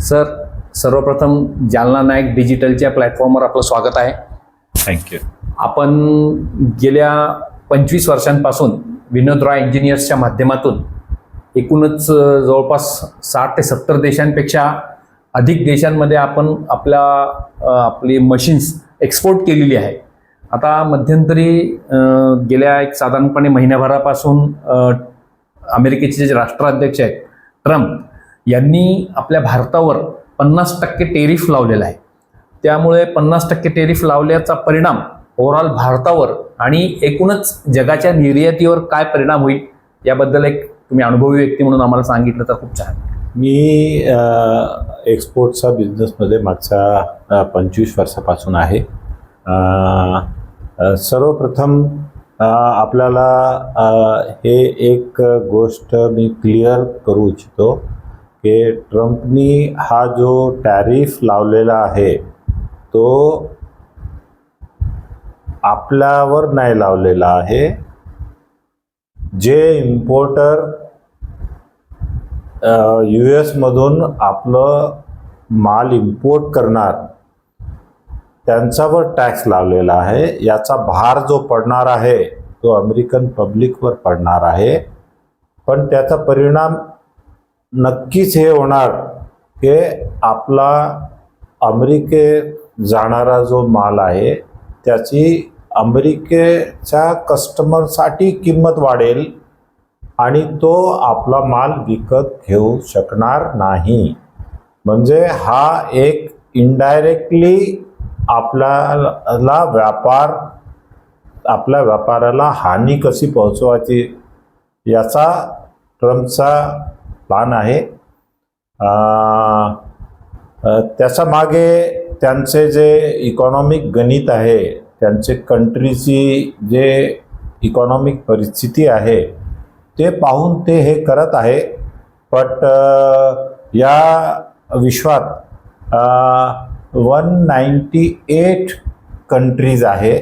Sir सर्वप्रथम जालना नायक डिजिटलच्या प्लॅटफॉर्मवर आपलं स्वागत आहे. थँक्यू आपण गेल्या पंचवीस वर्षांपासून विनोद रॉय इंजिनियर्सच्या माध्यमातून एकूणच जवळपास साठ ते सत्तर देशांपेक्षा अधिक देशांमध्ये आपण आपल्या आपली मशीन्स एक्सपोर्ट केलेली आहे. आता मध्यंतरी गेल्या एक साधारणपणे महिन्याभरापासून अमेरिकेचे जे राष्ट्राध्यक्ष आहेत ट्रम्प यांनी आपल्या भारतावर पन्नास टक्के टेरिफ लावलेला आहे. त्यामुळे पन्नास टक्के टेरिफ लावल्याचा परिणाम ओव्हरऑल भारतावर आणि एकूणच जगाच्या निर्यातीवर काय परिणाम होईल याबद्दल एक तुम्ही अनुभवी व्यक्ती म्हणून आम्हाला सांगितलं तर खूप छान. मी एक्सपोर्टचा बिझनेसमध्ये मागच्या पंचवीस वर्षापासून आहे. सर्वप्रथम आपल्याला हे एक गोष्ट मी क्लिअर करू इच्छितो. की ट्रम्पनी हा जो टॅरिफ लावलेला आहे तो आपल्यावर नाही लावलेला आहे. जे इम्पोर्टर यू एसमधून आपलं माल इम्पोर्ट करणार त्यांच्यावर टॅक्स लावलेला आहे. याचा भार जो पडणार आहे तो अमेरिकन पब्लिकवर पडणार आहे. पण त्याचा परिणाम नक्कीच हे होणार. की आपला अमेरिकेत जाणारा जो माल आहे त्याची अमेरिकेच्या कस्टमरसाठी किंमत वाढेल आणि तो आपला माल विकत घेऊ शकणार नाही. म्हणजे हा एक इनडायरेक्टली आपल्याला व्यापार आपल्या व्यापाराला हानी कशी पोहोचवायची याचा ट्रम्पचा प्लान आहे. त्याच्यामागे त्यांचे जे इकॉनॉमिक गणित आहे त्यांचे कंट्रीची जे इकॉनॉमिक परिस्थिती आहे ते पाहून ते हे करत आहे. बट या विश्वात वन नाईंटी एट कंट्रीज आहे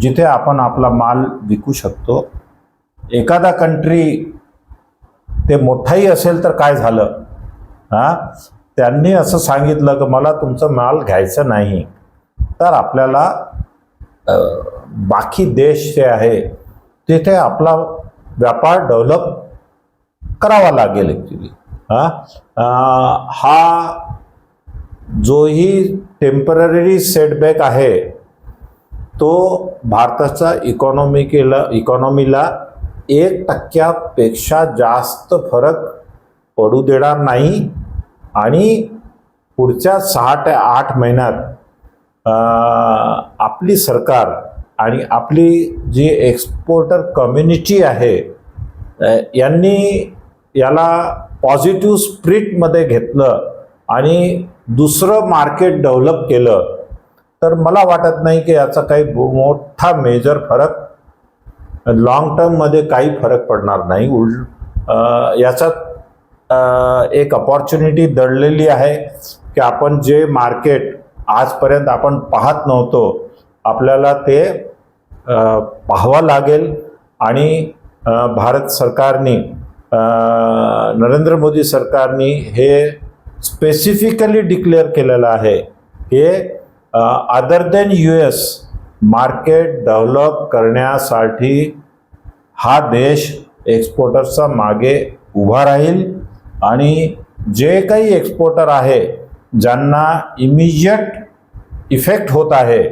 जिथे आपण आपला माल विकू शकतो. एखादा कंट्री ते मोठाही असेल तर काय झालं? हां? त्यांनी असं सांगितलं की मला तुमचं माल घ्यायचं नाही. तर आपल्याला बाकी देश जे आहे तिथे आपला व्यापार डेव्हलप करावा लागेल ॲक्च्युली हां? हा जोही टेंपररी सेटबॅक आहे तो भारताचा इकॉनॉमिकेला इकॉनॉमीला एक टक्क्यापेक्षा जास्त फरक पडू देणार नाही. आणि पुढच्या सहा ते आठ महिन्यात आपली सरकार आणि आपली जी एक्सपोर्टर कम्युनिटी आहे यांनी याला पॉझिटिव्ह स्प्रिटमध्ये घेतलं आणि दुसरं मार्केट डेव्हलप केलं. तर मला वाटत नाही की याचा काही मोठा मेजर फरक लॉंग टर्ममध्ये काही फरक पडणार नाही. उल याचा एक अपॉर्च्युनिटी दडलेली आहे की आपण जे मार्केट आजपर्यंत आपण पाहत नव्हतो आपल्याला ते पाहावं लागेल आणि भारत सरकारने नरेंद्र मोदी सरकारने हे स्पेसिफिकली डिक्लेअर केलेलं आहे हे other than U S market develop करण्यासाठी हा देश एक्सपोर्टर्सचा मागे उभा राहील आणि जे काही एक्सपोर्टर आहे ज्यांना इमिजिएट इफेक्ट होत आहे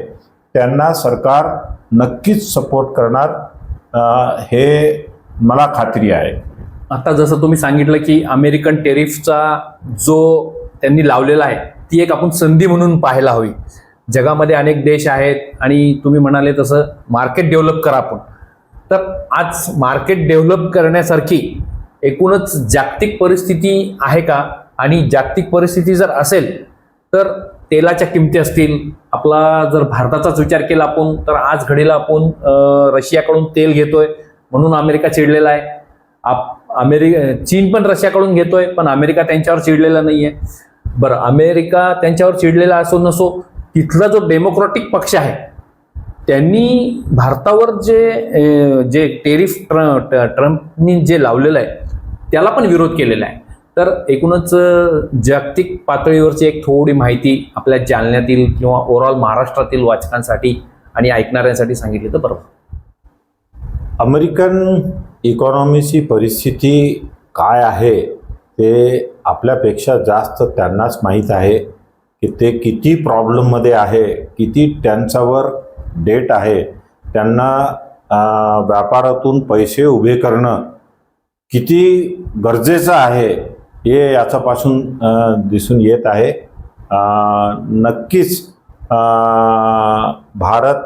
त्यांना सरकार नक्कीच सपोर्ट करणार हे मला खात्री आहे. आता जसं तुम्ही सांगितलं की अमेरिकन टेरिफचा जो त्यांनी लावलेला आहे ती एक आपण संधी म्हणून पाहायला हवी. जगामध्ये अनेक देश आहेत आणि तुम्ही म्हणाले तसं मार्केट डेव्हलप करा आपण तर आज मार्केट डेव्हलप करण्यासारखी एकूणच जागतिक परिस्थिती आहे का? आणि जागतिक परिस्थिती जर असेल तर तेलाच्या किमती असतील. आपला जर भारताचाच विचार केला आपण तर आज घडीला आपण रशियाकडून तेल घेतोय म्हणून अमेरिका चिडलेला आहे. आप अमेरि चीन पण रशियाकडून घेतोय पण अमेरिका त्यांच्यावर चिडलेला आहे बरं अमेरिका त्यांच्यावर चिडलेला असो नसो इथला जो डेमोक्रॅटिक पक्ष आहे त्यांनी भारतावर जे जे टेरिफ ट्र ट- ट्रम्पनी जे लावलेलं आहे त्याला पण विरोध केलेला आहे. तर एकूणच जागतिक पातळीवरची एक थोडी माहिती आपल्या जालन्यातील किंवा ओव्हरऑल महाराष्ट्रातील वाचकांसाठी आणि ऐकणाऱ्यांसाठी सांगितली तर बरोबर. अमेरिकन इकॉनॉमीची परिस्थिती काय आहे ते आपल्यापेक्षा जास्त त्यांनाच माहीत आहे. की ते किती प्रॉब्लेममध्ये आहे किती त्यांच्यावर डेट आहे त्यांना व्यापारातून पैसे उभे करणं किती गरजेचं आहे हे याच्यापासून दिसून येत आहे. नक्कीच भारत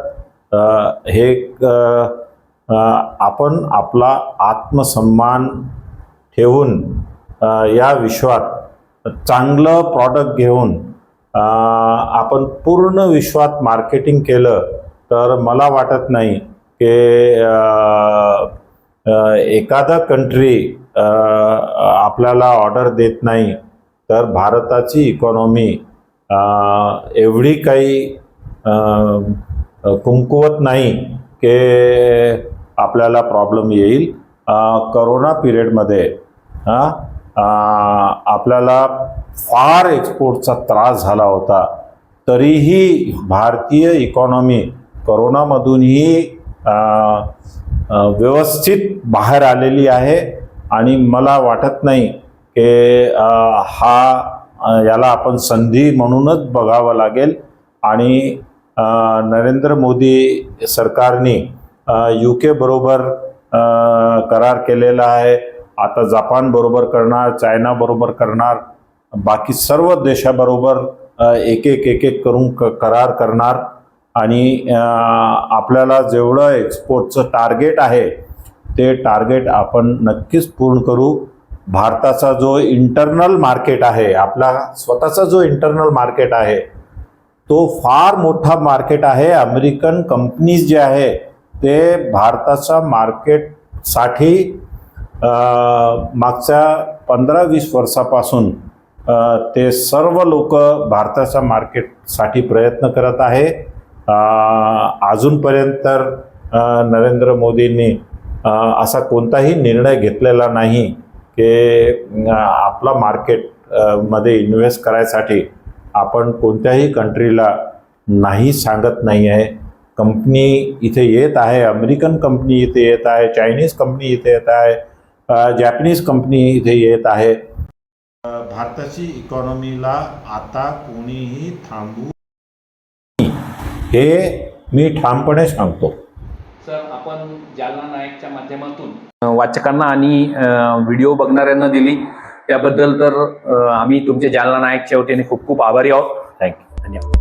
हे एक आपण आपला आत्मसन्मान ठेवून या विश्वात चांगलं प्रॉडक्ट घेऊन आपण पूर्ण विश्वात मार्केटिंग केलं तर मला वाटत नाही की एखादा कंट्री आपल्याला ऑर्डर देत नाही तर भारताची इकॉनॉमी एवढी काही कुंकुवत नाही की आपल्याला प्रॉब्लेम येईल. करोना पिरियडमध्ये आपल्याला फार एक्सपोर्टचा त्रास झाला होता. तरीही भारतीय इकॉनॉमी करोनामधूनही व्यवस्थित बाहेर आलेली आहे. आणि मला वाटत नाही की हा याला आपण संधी म्हणूनच बघावं लागेल. आणि नरेंद्र मोदी सरकारने यू के बरोबर करार केलेला आहे. आता जपान बरोबर करणार चायनाबरोबर करणार. बाकी सर्व देशाबरोबर एक एक एक एक करून क करार करणार. आणि आपल्याला जेवढं एक्सपोर्टचं टार्गेट आहे ते टार्गेट आपण नक्कीच पूर्ण करू. भारताचा जो इंटरनल मार्केट आहे आपला स्वतःचा जो इंटरनल मार्केट आहे तो फार मोठा मार्केट आहे. अमेरिकन कंपनीज जे आहे ते भारताचा मार्केटसाठी मागच्या पंधरा वीस वर्षापासून ते सर्व लोक भारताच्या मार्केटसाठी प्रयत्न करत आहे. अजूनपर्यंत तर नरेंद्र मोदींनी असा कोणताही निर्णय घेतलेला नाही की आपला मार्केटमध्ये इन्व्हेस्ट करायसाठी आपण कोणत्याही कंट्रीला नाही सांगत नाही आहे कंपनी इथे येत आहे अमेरिकन कंपनी इथे येत आहे चायनीज कंपनी इथे येत आहे जॅपनीज कंपनी इथे येत आहे. भारताची इकॉनॉमीला आता कोणीही थांबू हे मी ठामपणे सांगतो. सर आपण जालना नायकच्या माध्यमातून वाचकांना आणि व्हिडिओ बघणाऱ्यांना दिली. त्याबद्दल तर आम्ही तुमचे जालना नायकच्या वतीने खूप खूप आभारी आहोत. थँक्यू धन्यवाद.